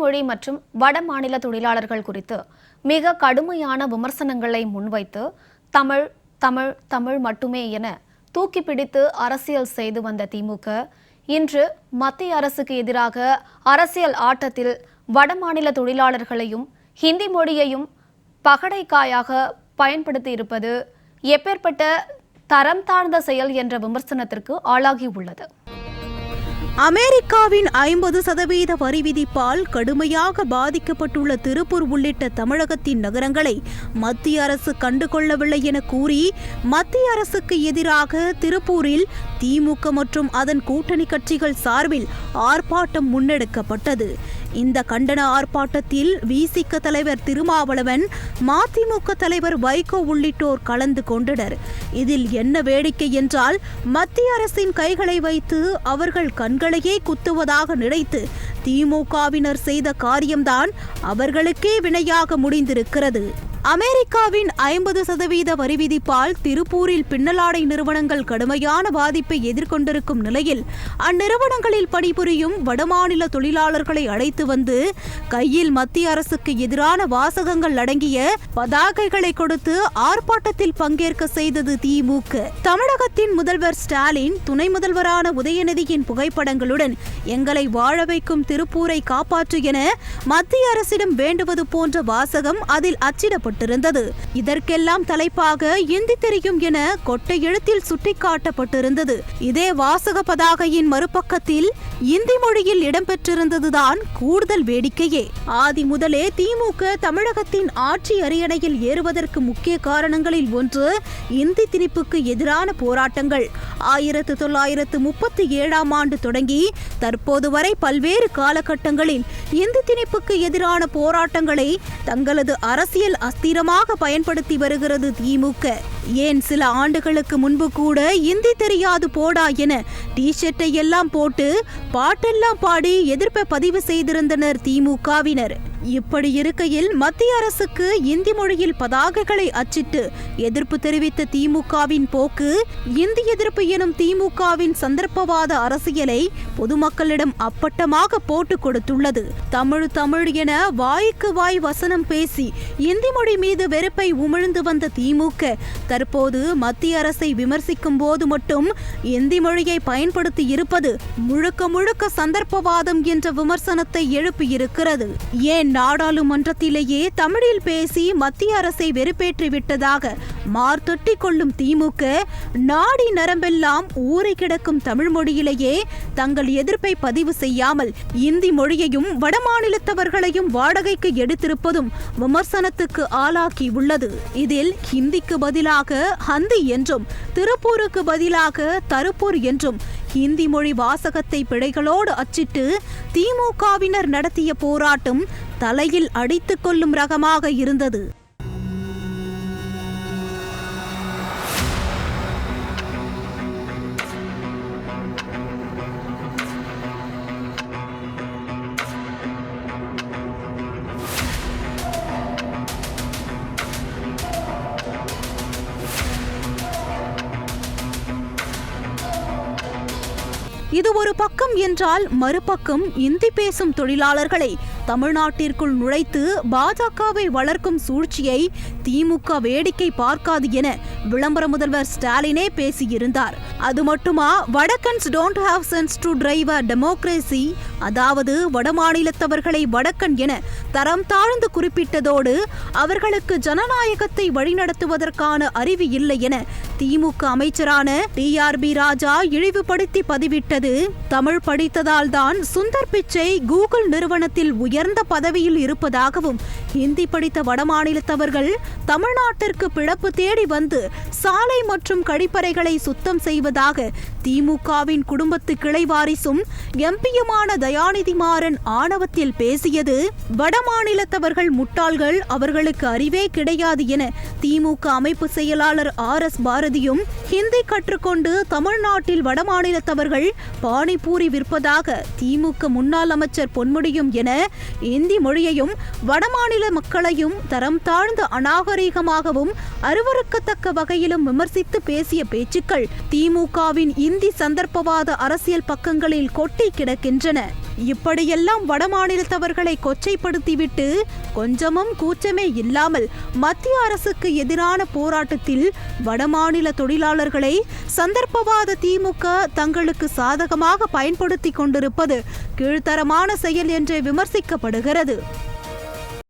மொழி மற்றும் வட மாநில தொழிலாளர்கள் குறித்து மிக கடுமையான விமர்சனங்களை முன்வைத்து தமிழ் தமிழ் தமிழ் மட்டுமே என தூக்கி பிடித்து அரசியல் செய்து வந்த திமுக இன்று மத்திய அரசுக்கு எதிராக அரசியல் ஆட்டத்தில் வடமாநில தொழிலாளர்களையும் ஹிந்தி மொழியையும் பகடைக்காயாக பயன்படுத்தி இருப்பது எப்பேற்பட்ட தரம் தாழ்ந்த செயல் என்ற விமர்சனத்திற்கு ஆளாகி உள்ளது. அமெரிக்காவின் ஐம்பது சதவீத வரி விதிப்பால் கடுமையாக பாதிக்கப்பட்டுள்ள திருப்பூர் உள்ளிட்ட தமிழகத்தின் நகரங்களை மத்திய அரசு கண்டுகொள்ளவில்லை என கூறி மத்திய அரசுக்கு எதிராக திருப்பூரில் திமுக மற்றும் அதன் கூட்டணி கட்சிகள் சார்பில் ஆர்ப்பாட்டம் முன்னெடுக்கப்பட்டது. இந்த கண்டன ஆர்ப்பாட்டத்தில் விசிக தலைவர் திருமாவளவன் மதிமுக தலைவர் வைகோ உள்ளிட்டோர் கலந்து கொண்டனர். இதில் என்ன வேடிக்கை என்றால் மத்திய அரசின் கைகளை வைத்து அவர்கள் கண்களையே குத்துவதாக நினைத்து திமுகவினர் செய்த காரியம்தான் அவர்களுக்கே வினையாக முடிந்திருக்கிறது. அமெரிக்காவின் ஐம்பது சதவீத வரி விதிப்பால் திருப்பூரில் பின்னலாடை நிறுவனங்கள் கடுமையான பாதிப்பை எதிர்கொண்டிருக்கும் நிலையில் அந்நிறுவனங்களில் பணிபுரியும் வடமாநில தொழிலாளர்களை அழைத்து வந்து கையில் மத்திய அரசுக்கு எதிரான வாசகங்கள் அடங்கிய பதாகைகளை கொடுத்து ஆர்ப்பாட்டத்தில் பங்கேற்க செய்தது திமுக. தமிழகத்தின் முதல்வர் ஸ்டாலின் துணை முதல்வரான உதயநிதியின் புகைப்படங்களுடன் எங்களை வாழ வைக்கும் திருப்பூரை காப்பாற்று என மத்திய அரசிடம் வேண்டுவது போன்ற வாசகம் அதில் அச்சிடப்படும் அச்சிடப்பட்டிருந்தது இதற்கெல்லாம் தலைப்பாக இந்தி தெரியும் என கொட்டை எழுத்தில் சுட்டிக்காட்டப்பட்டிருந்தது. இதே வாசக பதாகையின் மறுபக்கத்தில் இந்தி மொழியில் இடம்பெற்றிருந்ததுதான் கூடுதல் வேடிக்கையே. ஆதி முதலே திமுக தமிழகத்தின் ஆட்சி அரியணையில் ஏறுவதற்கு முக்கிய காரணங்களில் ஒன்று இந்தி திணிப்புக்கு எதிரான போராட்டங்கள். ஆயிரத்து தொள்ளாயிரத்து முப்பத்தி ஏழாம் ஆண்டு தொடங்கி தற்போது வரை பல்வேறு காலகட்டங்களில் இந்தி திணிப்புக்கு எதிரான போராட்டங்களை தங்களது அரசியல் அஸ்திரமாக பயன்படுத்தி வருகிறது திமுக. ஏன் சில ஆண்டுகளுக்கு முன்பு கூட இந்தி தெரியாது போடா என டி ஷர்ட்டை எல்லாம் போட்டு பாட்டெல்லாம் பாடி எதிர்ப்பை பதிவு செய்திருந்தனர் திமுகவினர். இப்படி இருக்கையில் மத்திய அரசுக்கு இந்தி மொழியில் பதாகைகளை அச்சிட்டு எதிர்ப்பு தெரிவித்த திமுகவின் போக்கு இந்தி எதிர்ப்பு எனும் திமுகவின் சந்தர்ப்பவாத அரசியலை பொதுமக்களிடம் அப்பட்டமாக போட்டு கொடுத்துள்ளது. தமிழ் தமிழ் என வாய்க்கு வாய் வசனம் பேசி இந்தி மொழி மீது வெறுப்பை உமிழ்ந்து வந்த திமுக தற்போது மத்திய அரசை விமர்சிக்கும் போது மட்டும் இந்தி மொழியை பயன்படுத்தி இருப்பது முழுக்க முழுக்க சந்தர்ப்பவாதம் என்ற விமர்சனத்தை எழுப்பியிருக்கிறது. ஏன் நாடாளுமன்றத்திலேயே தமிழில் பேசி மத்திய அரசை வெறுப்பேற்றி விட்டதாக மார்த்தொட்டி கொள்ளும் திமுக நாடி நரம்பெல்லாம் ஊரை கிடக்கும் தமிழ் மொழியிலேயே தங்கள் எதிர்ப்பை பதிவு செய்யாமல் இந்தி மொழியையும் வடமாநிலத்தவர்களையும் வாடகைக்கு எடுத்திருப்பதும் விமர்சனத்துக்கு ஆளாக்கி உள்ளது. இதில் ஹிந்திக்கு பதிலாக ஹந்தி என்றும் திருப்பூருக்கு பதிலாக தருப்பூர் என்றும் ஹிந்தி மொழி வாசகத்தை பிழைகளோடு அச்சிட்டு திமுகவினர் நடத்திய போராட்டம் தலையில் அடித்துக் கொள்ளும் ரகமாக இருந்தது. இது ஒரு பக்கம் என்றால் மறுபக்கம் இந்தி பேசும் தொழிலாளர்களை தமிழ்நாட்டிற்குள் நுழைத்து பாஜகவை வளர்க்கும் சூழ்ச்சியை திமுக வேடிக்கை பார்க்காது என விளம்பர முதல்வர் ஸ்டாலினே பேசியிருந்தார். அது மட்டுமா வடக்கன்ஸ் don't have sense to drive a democracy அதாவது வடமாநிலத்தவர்களை வடக்கன் என தரம் தாழ்ந்து குறிப்பிட்டதோடு அவர்களுக்கு ஜனநாயகத்தை வழிநடத்துவதற்கான அறிவு இல்லை என திமுக அமைச்சரான டிஆர்பி ராஜா இழிவுபடுத்தி பதிவிட்டது. தமிழ் படித்ததால் தான் சுந்தர் பிச்சை கூகுள் நிறுவனத்தில் உயர் உயர்ந்த பதவியில் இருப்பதாகவும் ஹிந்தி படித்த வடமாநிலத்தவர்கள் தமிழ்நாட்டிற்கு பிழப்பு தேடி வந்து சாலை மற்றும் கழிப்பறைகளை சுத்தம் செய்வதாக திமுகவின் குடும்பத்து கிளை வாரிசும் எம்பியுமான தயாநிதி மாறன் ஆணவத்தில் பேசியது வடமாநிலத்தவர்கள் முட்டாள்கள் அவர்களுக்கு அறிவே கிடையாது என திமுக அமைப்பு செயலாளர் ஆர் எஸ் பாரதியும் ஹிந்தி கற்றுக்கொண்டு தமிழ்நாட்டில் வடமாநிலத்தவர்கள் பானிபூரி விற்பதாக திமுக முன்னாள் அமைச்சர் பொன்முடியும் என இந்தி மொழியையும் வடமாநில மக்களையும் தரம் தாழ்ந்த அநாகரீகமாகவும் அருவருக்கத்தக்க வகையிலும் விமர்சித்து பேசிய பேச்சுக்கள் திமுகவின் இந்தி சந்தர்ப்பவாத அரசியல் பக்கங்களில் கொட்டி கிடக்கின்றன. இப்படியெல்லாம் வடமாநிலத்தவர்களை கொச்சைப்படுத்திவிட்டு கொஞ்சமும் கூச்சமே இல்லாமல் மத்திய அரசுக்கு எதிரான போராட்டத்தில் வடமாநில தொழிலாளர்களை சந்தர்ப்பவாத திமுக தங்களுக்கு சாதகமாக பயன்படுத்தி கொண்டிருப்பது கீழ்த்தரமான செயல் என்று விமர்சிக்கப்படுகிறது.